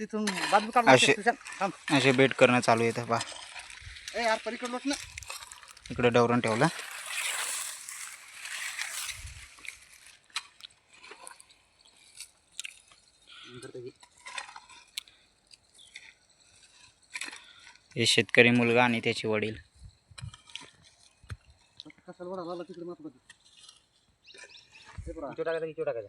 तिथून बाजू काढ असे. तुझ्या. थांब. असे बेट करणं चालू येतं बा ए यार पलीकडे लोट ना. इकडे डवरण ठेवलं. हे शेतकरी मुलगा आणि त्याचे वडील. कशाला तिकडे मात्र टाकायचा.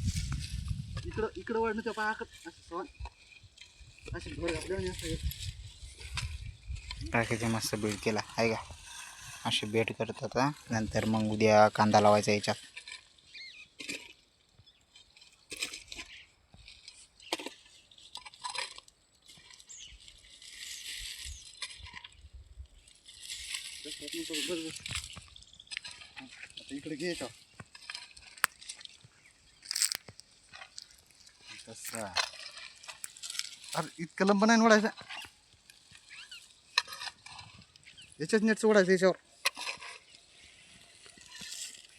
इकडं इकडं वाढणं त्या पायाकत असं अशी घर असं हे. टाकायचे मस्त बेट केला. आहे का? असे बेट करत होता. नंतर मग उद्या कांदा लावायचा याच्यात. इकडे घे का तसा. अरे इतकं लंब नाही ओढायचं याच्याच नेट ओढायचं याच्यावर.